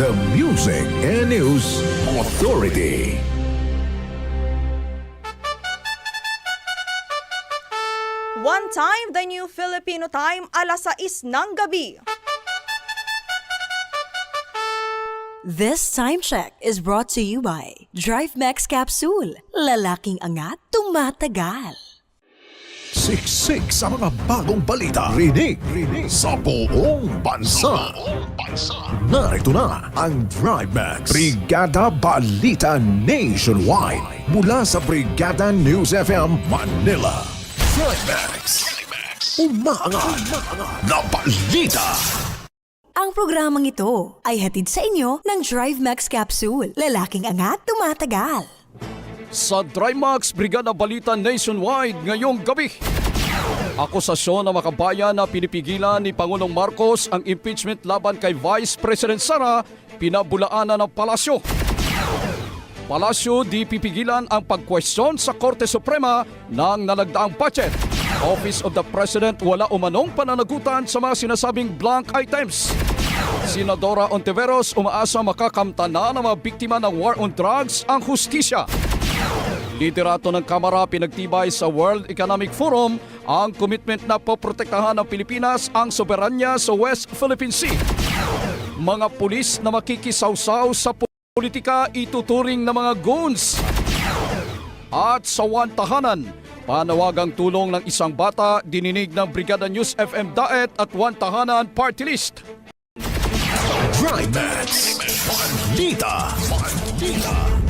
The Music and News Authority. One time, the new Filipino time, alas 6 ng gabi. This time check is brought to you by Drive Max Capsule. Lalaking angat, tumatagal. Siksik sa mga bagong balita. Rinig, rinig sa buong bansa. Narito na ang Drive Max. Brigada Balita Nationwide. Mula sa Brigada News FM Manila. Drive Max. Umaangat na balita. Ang programang ito ay hatid sa inyo ng Drive Max Capsule. Lalaking angat, tumatagal. Sa Trimax Brigada Balita Nationwide ngayong gabi. Akusasyon ng makabayan na pinipigilan ni Pangulong Marcos ang impeachment laban kay Vice President Sara pinabulaanan ng palasyo. Palasyo di pipigilan ang pagkwestiyon sa Korte Suprema ng nalagdaang budget. Office of the President wala umanong pananagutan sa mga sinasabing blank items. Senadora Ontiveros umaasa makakamta na ng mga biktima ng war on drugs ang hustisya. Liderato ng Kamara pinagtibay sa World Economic Forum ang commitment na poprotektahan ng Pilipinas ang soberanya sa West Philippine Sea. Mga pulis na makikisawsaw sa politika ituturing na mga goons. At sa one tahanan, panawagang tulong ng isang bata dininig ng Brigada News FM Daet at one tahanan party list. Drive Max. Balita. Balita.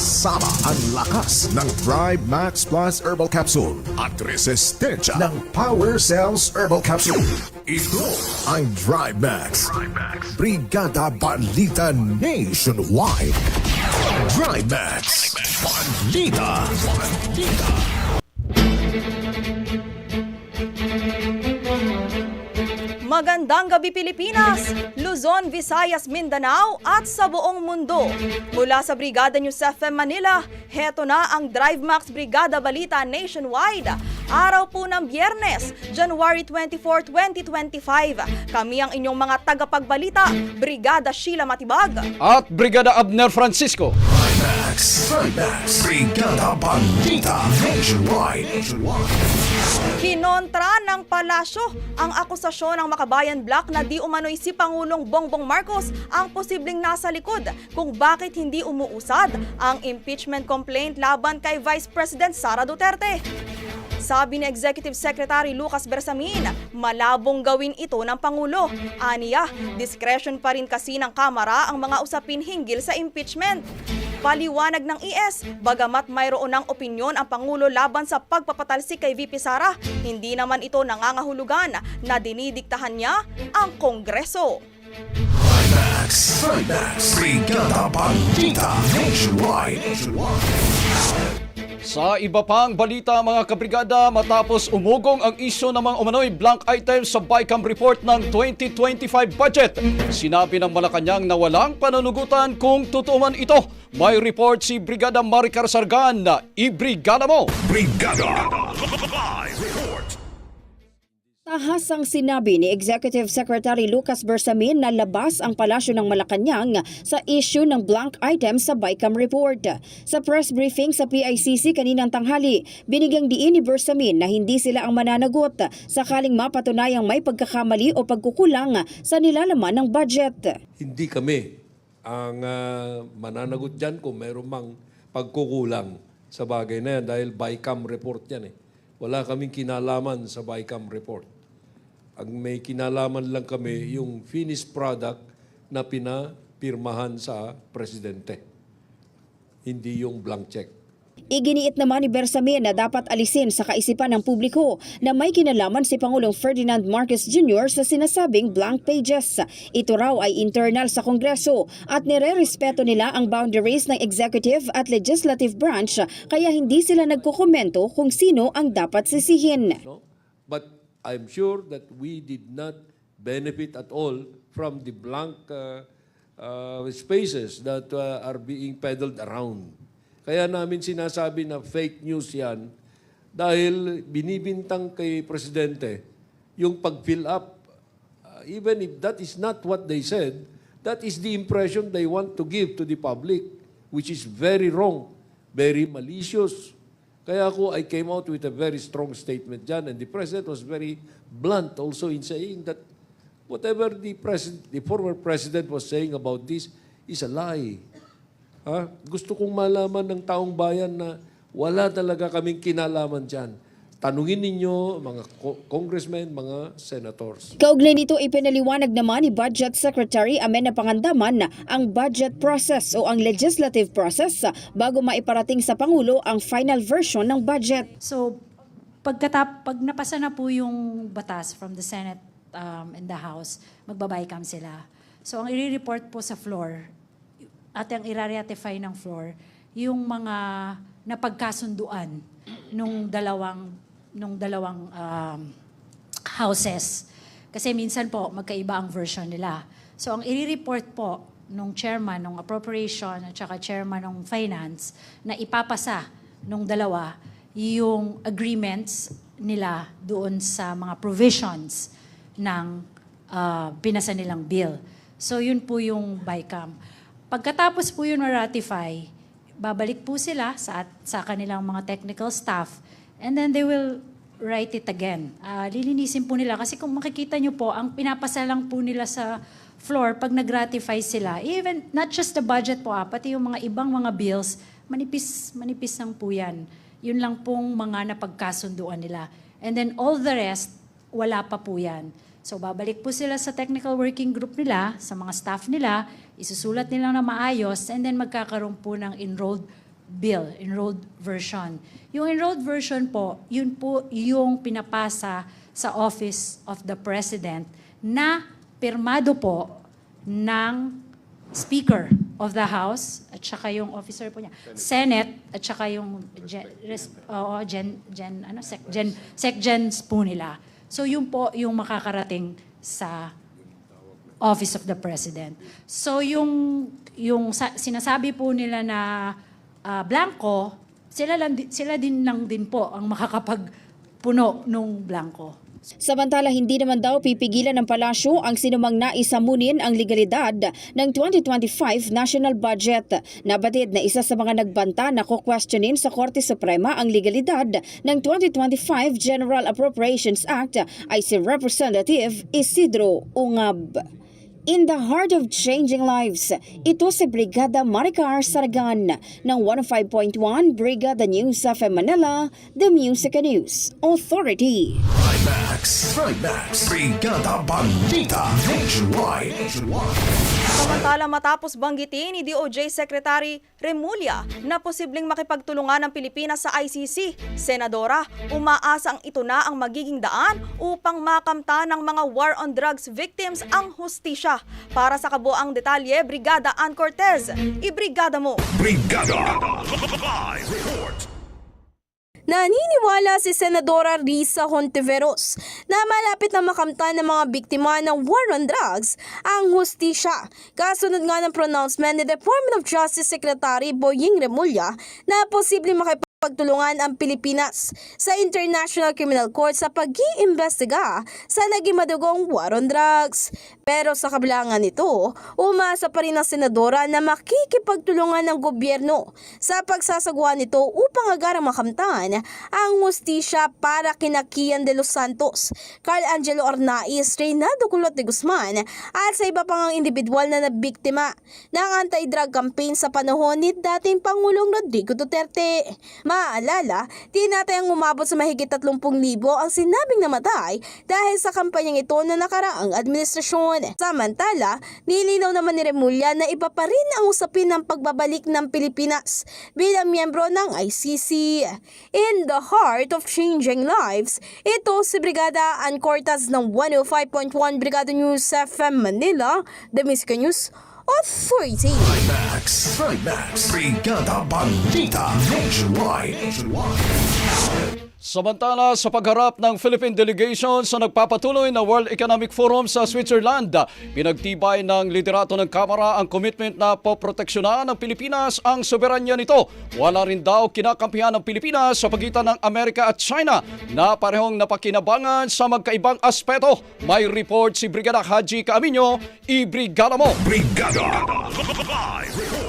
Kasama ang lakas ng Drive Max Plus Herbal Capsule at resistensya ng Power Cells Herbal Capsule. Ito ang Drive Max. Brigada Balita Nationwide. Drive Max. Balita. Balita. Magandang gabi Pilipinas, Luzon, Visayas, Mindanao at sa buong mundo. Mula sa Brigada News FM Manila, heto na ang Drive Max Brigada Balita Nationwide. Araw po ng Biyernes, January 24, 2025. Kami ang inyong mga tagapagbalita, Brigada Sheila Matibag. At Brigada Abner Francisco. Max. Max. Brigada. Nationwide. Kinontra ng palasyo ang akusasyon ng Makabayan Black na di umano'y si Pangulong Bongbong Marcos ang posibleng nasa likod kung bakit hindi umuusad ang impeachment complaint laban kay Vice President Sara Duterte. Sabi ni Executive Secretary Lucas Bersamin, malabong gawin ito ng Pangulo. Aniya, discretion pa rin kasi ng Kamara ang mga usapin hinggil sa impeachment. Paliwanag ng IS, bagamat mayroon ng opinyon ang Pangulo laban sa pagpapatalsik kay VP Sara, hindi naman ito nangangahulugan na dinidiktahan niya ang Kongreso. Max, Max. Sa iba pang balita mga kabrigada, matapos umugong ang isyo ng mga umano'y blank items sa BICAM report ng 2025 budget, sinabi ng Malacanang na walang pananugutan kung totoo man ito. May report si Brigada Maricar Sargan na ibrigada mo! Brigada Live Report. Tahasang sinabi ni Executive Secretary Lucas Bersamin na labas ang palasyo ng Malacanang sa issue ng blank items sa BICAM report. Sa press briefing sa PICC kaninang tanghali, binigyang diin ni Bersamin na hindi sila ang mananagot sakaling mapatunayang may pagkakamali o pagkukulang sa nilalaman ng budget. hindi kami ang ah, mananagot dyan kung mayroon mang pagkukulang sa bagay na yan dahil BICAM report yan eh. Wala kaming kinalaman sa BICAM report. Ang may kinalaman lang kami yung finished product na pinapirmahan sa presidente. Hindi yung blank check. Iginiit naman ni Bersamin na dapat alisin sa kaisipan ng publiko na may kinalaman si Pangulong Ferdinand Marcos Jr. sa sinasabing blank pages. Ito raw ay internal sa Kongreso at nire-respeto nila ang boundaries ng executive at legislative branch kaya hindi sila nagkukomento kung sino ang dapat sisihin. I'm sure that we did not benefit at all from the blank uh, uh, spaces that uh, are being peddled around. Kaya namin sinasabi na fake news yan dahil binibintang kay Presidente yung pag-fill up. Uh, even if that is not what they said, that is the impression they want to give to the public, which is very wrong, very malicious. Kaya ako, I came out with a very strong statement dyan, and the President was very blunt also in saying that whatever the, president, the former President was saying about this is a lie. Ha? Gusto kong malaman ng taong bayan na wala talaga kaming kinalaman dyan. Tanungin ninyo mga co- congressmen, mga senators. Kaugnay nito ipinaliwanag naman ni Budget Secretary Amen na Pangandaman na ang budget process o ang legislative process bago maiparating sa Pangulo ang final version ng budget. So, pagkatap, pag napasa na po yung batas from the Senate um, and the House, magbabaycam sila. So, ang i-report po sa floor, at ang i-ratify ng floor, yung mga napagkasunduan nung dalawang nung dalawang um, houses. Kasi minsan po, magkaiba ang version nila. So, ang i-report po nung chairman ng appropriation at saka chairman ng finance na ipapasa nung dalawa yung agreements nila doon sa mga provisions ng ah, pinasa nilang bill. So, yun po yung BICAM. Pagkatapos po yun ma-ratify, babalik po sila sa, sa kanilang mga technical staff and then they will write it again. Ah, lilinisin po nila kasi kung makikita nyo po, ang pinapasa lang po nila sa floor pag nag-ratify sila, even not just the budget po, ah, pati yung mga ibang mga bills, manipis, manipis lang po yan. Yun lang pong mga napagkasunduan nila. And then all the rest, wala pa po yan. So babalik po sila sa technical working group nila, sa mga staff nila, isusulat nila na maayos, and then magkakaroon po ng enrolled bill, enrolled version. Yung enrolled version po, yun po yung pinapasa sa Office of the President na pirmado po ng Speaker of the House at saka yung officer po niya, Senate at saka yung gen, res, oo, gen, gen, ano, sec, gen, secgens po nila. So yun po yung makakarating sa Office of the President. So yung yung sa- sinasabi po nila na ah, blanco, sila lang sila din lang din po ang makakapagpuno nung blanco. Samantala, hindi naman daw pipigilan ng palasyo ang sinumang naisamunin ang legalidad ng 2025 national budget. Nabatid na isa sa mga nagbanta na kukwestiyonin sa Korte Suprema ang legalidad ng 2025 General Appropriations Act ay si Representative Isidro Ungab. In the heart of changing lives, ito si Brigada Maricar Saragan ng 105.1 Brigada News of Manila, The Music News Authority. Max, Max, Brigada Balita Nationwide. Samantala matapos banggitin ni DOJ Secretary Remulla na posibleng makipagtulungan ng Pilipinas sa ICC, Senadora, umaasang ito na ang magiging daan upang makamta ng mga war on drugs victims ang hustisya. Para sa kabuang detalye, Brigada Ann Cortez, ibrigada mo! Brigada Live Report. Naniniwala si Senadora Risa Hontiveros na malapit na makamta ng mga biktima ng war on drugs ang hustisya. Kasunod nga ng pronouncement ni Department of Justice Secretary Boying Remulla na posibleng makipagtulungan ang Pilipinas sa International Criminal Court sa pag-iimbestiga sa naging madugong war on drugs. Pero sa kabilangan nito, umasa pa rin ang senadora na makikipagtulungan ng gobyerno sa pagsasagawa nito upang agarang makamtan ang hustisya para kina Kian de los Santos, Carl Angelo Arnaiz, Reynaldo Culot de Guzman at sa iba pang individual na nabiktima ng anti-drug campaign sa panahon ni dating Pangulong Rodrigo Duterte. Maaalala, tinatayang umabot sa mahigit 30,000 ang sinabing namatay dahil sa kampanyang ito na nakaraang administrasyon. Samantala, nilinaw naman ni Remulla na iba pa rin ang usapin ng pagbabalik ng Pilipinas bilang miyembro ng ICC. In the heart of changing lives, ito si Brigada Ann Cortaz ng 105.1 Brigada News FM Manila, The Music News Authority. Max. Max. Brigada Balita Nationwide. Samantala sa pagharap ng Philippine delegation sa nagpapatuloy na World Economic Forum sa Switzerland, pinagtibay ng liderato ng Kamara ang commitment na poproteksyonan ng Pilipinas ang soberanya nito. Wala rin daw kinakampihan ng Pilipinas sa pagitan ng Amerika at China na parehong napakinabangan sa magkaibang aspeto. May report si Brigada Haji Kaaminyo, i-brigada mo! Brigada Live.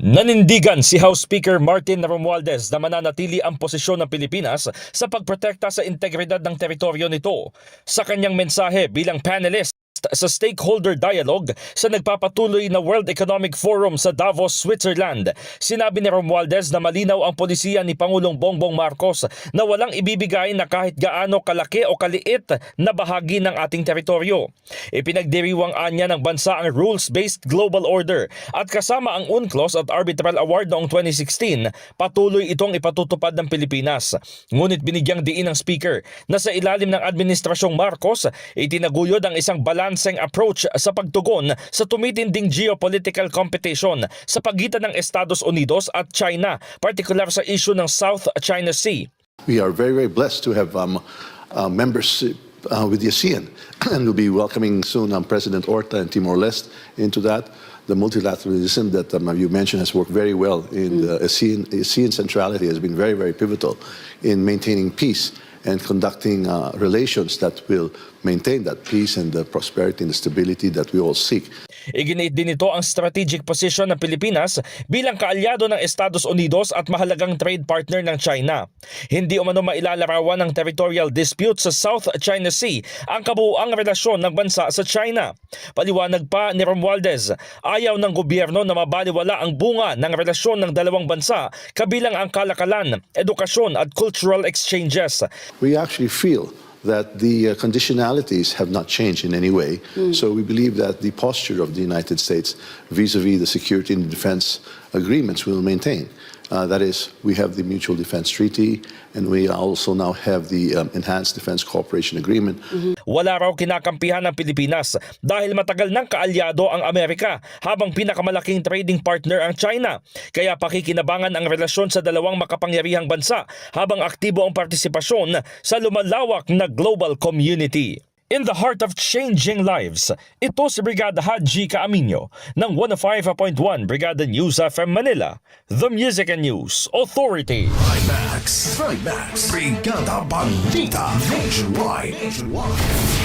Nanindigan si House Speaker Martin Romualdez na mananatili ang posisyon ng Pilipinas sa pagprotekta sa integridad ng teritoryo nito. Sa kanyang mensahe bilang panelist sa stakeholder dialogue sa nagpapatuloy na World Economic Forum sa Davos, Switzerland. Sinabi ni Romualdez na malinaw ang polisiya ni Pangulong Bongbong Marcos na walang ibibigay na kahit gaano kalaki o kaliit na bahagi ng ating teritoryo. Ipinagdiriwang anya ng bansa ang rules-based global order at kasama ang UNCLOS at Arbitral Award noong 2016, patuloy itong ipatutupad ng Pilipinas. Ngunit binigyang diin ng speaker na sa ilalim ng Administrasyong Marcos, itinaguyod ang isang balanseng approach sa pagtugon sa tumitinding geopolitical competition sa pagitan ng Estados Unidos at China, partikular sa issue ng South China Sea. We are very, very blessed to have um, uh, membership uh, with the ASEAN, and we'll be welcoming soon um, President Orta and Timor-Leste into that. The multilateralism that um, you mentioned has worked very well in the ASEAN. ASEAN centrality has been very, very pivotal in maintaining peace and conducting uh, relations that will maintain that peace and the prosperity and the stability that we all seek. Iginiit din ito ang strategic position ng Pilipinas bilang kaalyado ng Estados Unidos at mahalagang trade partner ng China. Hindi umano mailalarawan ng territorial dispute sa South China Sea ang kabuuang relasyon ng bansa sa China. Paliwanag pa ni Romualdez, ayaw ng gobyerno na mabaliwala ang bunga ng relasyon ng dalawang bansa kabilang ang kalakalan, edukasyon at cultural exchanges. We actually feel that the uh, conditionalities have not changed in any way. So we believe that the posture of the United States vis-a-vis the security and defense agreements will maintain. Uh, that is, we have the Mutual Defense Treaty, and we also now have the um, Enhanced Defense Cooperation Agreement. Wala raw kinakampihan ng Pilipinas dahil matagal ng kaalyado ang Amerika habang pinakamalaking trading partner ang China. Kaya pakikinabangan ang relasyon sa dalawang makapangyarihang bansa habang aktibo ang partisipasyon sa lumalawak na global community. In the heart of changing lives, ito si Brigada Haji Kaaminyo ng 105.1 Brigada News FM Manila, The Music and News Authority. Max. Max. Brigada Balita Nationwide.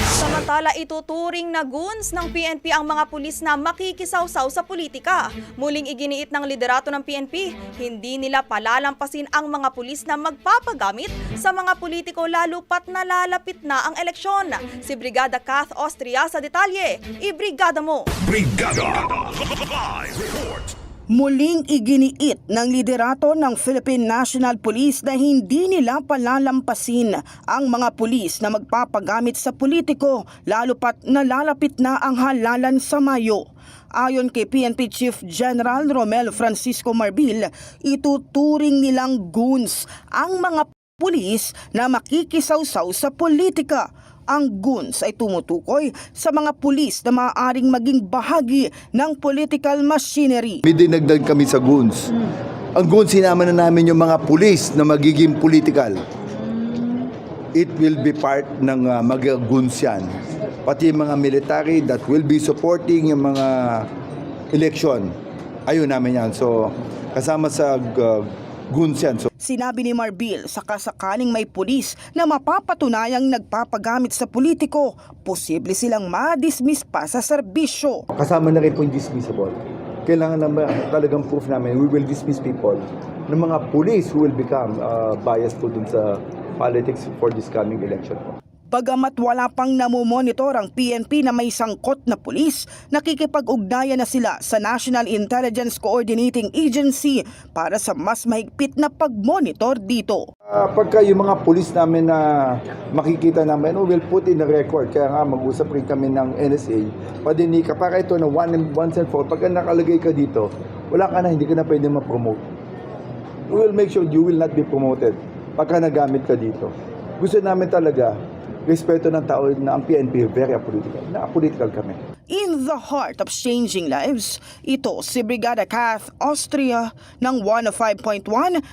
Samantala ituturing na goons ng PNP ang mga pulis na makikisawsaw sa politika. Muling iginiit ng liderato ng PNP, hindi nila palalampasin ang mga pulis na magpapagamit sa mga politiko lalo pat nalalapit na ang eleksyon. Si Brigada Kath Austria sa detalye. Ibrigada mo! Brigada Live Report. Muling iginiit ng liderato ng Philippine National Police na hindi nila palalampasin ang mga pulis na magpapagamit sa politiko lalo pat nalalapit na ang halalan sa Mayo. Ayon kay PNP Chief General Romel Francisco Marbil, ituturing nilang goons ang mga pulis na makikisawsaw sa politika. Ang goons ay tumutukoy sa mga pulis na maaaring maging bahagi ng political machinery. May dinagdag kami sa goons. Ang goons, sinama na namin yung mga pulis na magiging political. It will be part ng uh, mga goons yan. Pati mga military that will be supporting yung mga election. Ayun namin yan. So, kasama sa uh, So, Sinabi ni Marbil sa kasakaling may pulis na mapapatunayang nagpapagamit sa politiko, posible silang ma-dismiss pa sa serbisyo. kasama na rin po yung dismissible. Kailangan naman talagang proof namin, we will dismiss people ng mga police who will become uh, biased po dun sa politics for this coming election po. Bagamat wala pang namumonitor ang PNP na may sangkot na pulis, nakikipag-ugnayan na sila sa National Intelligence Coordinating Agency para sa mas mahigpit na pag-monitor dito. Ah, pagka yung mga pulis namin na makikita namin, oh, we'll put in a record. Kaya nga mag-usap rin kami ng NSA. Padinika, para ito na one and, once and for all, pagka nakalagay ka dito, wala ka na, hindi ka na pwede ma-promote. We will make sure you will not be promoted pagka nagamit ka dito. Gusto namin talaga, respeto ng tao na ang PNP very apolitical. Na apolitical kami. In the heart of changing lives, ito si Brigada Kath Austria ng 105.1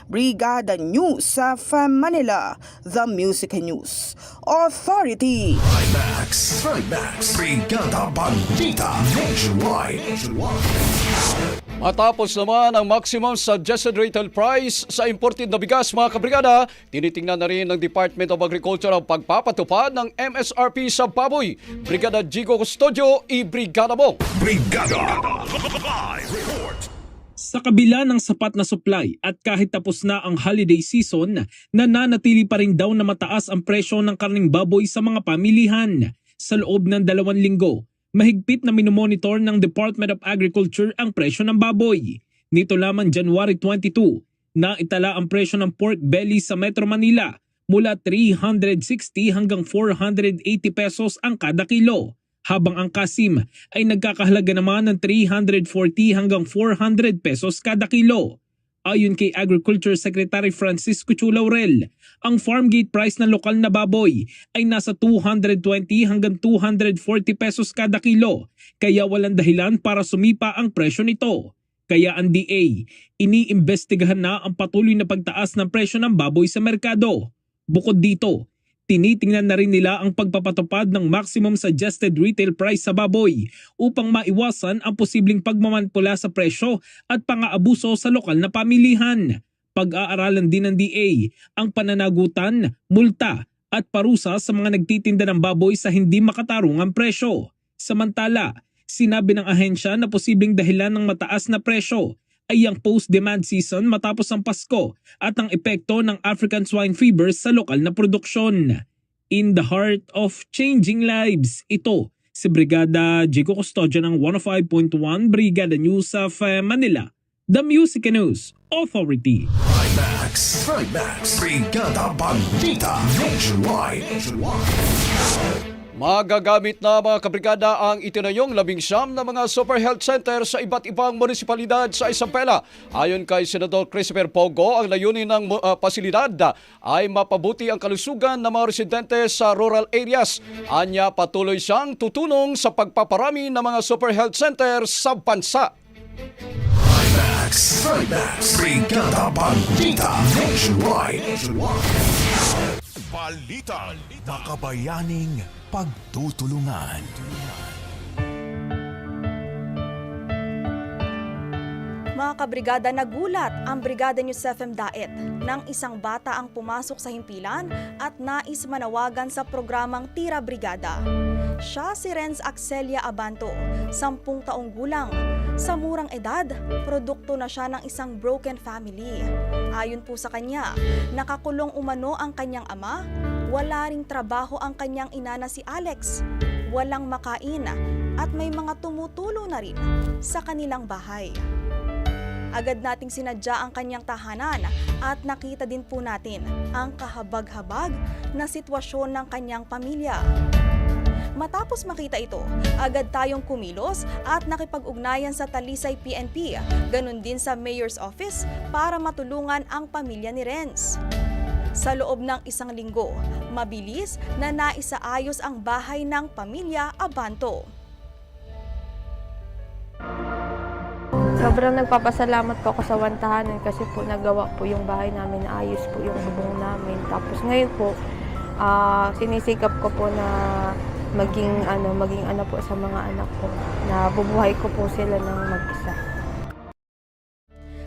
Brigada News sa FM Manila, The Music News Authority. Max, Max, Brigada Balita Nationwide. Matapos naman ang maximum suggested retail price sa imported na bigas mga kabrigada, tinitingnan na rin ng Department of Agriculture ang pagpapatupad ng MSRP sa baboy. Brigada Jigo Custodio, i-brigada mo! Brigada Live Report. Sa kabila ng sapat na supply at kahit tapos na ang holiday season, nananatili pa rin daw na mataas ang presyo ng karning baboy sa mga pamilihan. Sa loob ng dalawang linggo, mahigpit na minomonitor ng Department of Agriculture ang presyo ng baboy. Nito lamang January 22, na itala ang presyo ng pork belly sa Metro Manila mula 360 hanggang 480 pesos ang kada kilo habang ang kasim ay nagkakahalaga naman ng 340 hanggang 400 pesos kada kilo. Ayon kay Agriculture Secretary Francisco Chu Laurel, ang farm gate price ng lokal na baboy ay nasa 220 hanggang 240 pesos kada kilo, kaya walang dahilan para sumipa ang presyo nito. Kaya ang DA, iniimbestigahan na ang patuloy na pagtaas ng presyo ng baboy sa merkado. Bukod dito, tinitingnan na rin nila ang pagpapatupad ng maximum suggested retail price sa baboy upang maiwasan ang posibleng pagmamanpula sa presyo at pang-aabuso sa lokal na pamilihan. Pag-aaralan din ng DA ang pananagutan, multa at parusa sa mga nagtitinda ng baboy sa hindi makatarungang presyo. Samantala, sinabi ng ahensya na posibleng dahilan ng mataas na presyo ay ang post-demand season matapos ang Pasko at ang epekto ng African swine fever sa lokal na produksyon. In the heart of changing lives, ito si Brigada Jico Custodio ng 105.1 Brigada News of uh, Manila, The Music News Authority. Max, Max, Brigada Balita Nationwide. Magagamit na mga kabrigada ang itinayong labing siyam na mga super health center sa iba't ibang munisipalidad sa Isabela. Ayon kay Senador Christopher Pogo, ang layunin ng uh, pasilidad ay mapabuti ang kalusugan ng mga residente sa rural areas. Anya patuloy siyang tutulong sa pagpaparami ng mga super health center sa bansa. Max, Max. Balita. Makabayaning pagtutulungan. Mga kabrigada, nagulat ang Brigada News FM Daet nang isang bata ang pumasok sa himpilan at nais manawagan sa programang Tira Brigada. Siya si Renz Axelia Abanto, sampung taong gulang. Sa murang edad, produkto na siya ng isang broken family. Ayon po sa kanya, nakakulong umano ang kanyang ama, wala ring trabaho ang kanyang ina na si Alex, walang makain at may mga tumutulong na rin sa kanilang bahay. Agad nating sinadya ang kanyang tahanan at nakita din po natin ang kahabag-habag na sitwasyon ng kanyang pamilya. Matapos makita ito, agad tayong kumilos at nakipag-ugnayan sa Talisay PNP, ganun din sa Mayor's Office para matulungan ang pamilya ni Renz. Sa loob ng isang linggo, mabilis na naisaayos ang bahay ng pamilya Abanto. Sobrang nagpapasalamat po ako sa Wantahanan kasi po nagawa po yung bahay namin, ayos po yung bubong namin. Tapos ngayon po, ah, sinisikap ko po na maging ano, maging ano po sa mga anak ko, na bubuhay ko po sila ng mag-isa.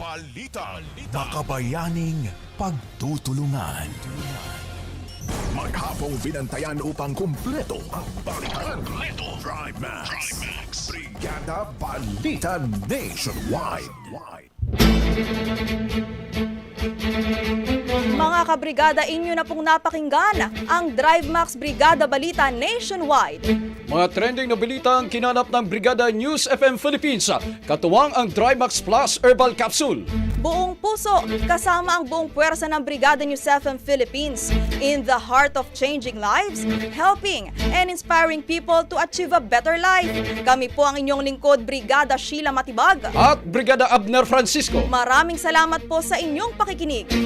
Balita. Makabayaning pagtutulungan. Maghapong binantayan upang kumpleto ang balitan. Drive Max. Brigada Balita Nationwide. Mga kabrigada, inyo na pong napakinggan ang Drive Max Brigada Balita Nationwide. Mga trending na balita ang kinanap ng Brigada News FM Philippines. Katuwang ang Trimax Plus Herbal Capsule. Buong puso, kasama ang buong puwersa ng Brigada News FM Philippines in the heart of changing lives, helping and inspiring people to achieve a better life. Kami po ang inyong lingkod, Brigada Sheila Matibag. At Brigada Abner Francisco. Maraming salamat po sa inyong pakikinig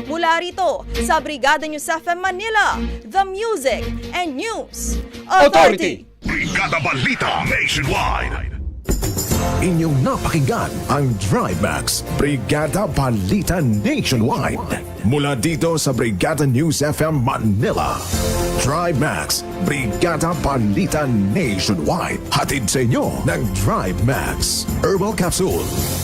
mula rito sa Brigada News FM Manila, the Music and News Authority. Brigada Balita Nationwide. Inyong napakinggan ang Drive Max Brigada Balita Nationwide. Mula dito sa Brigada News FM Manila. Drive Max Brigada Balita Nationwide. Hatid sa inyo ng Drive Max Herbal Capsule.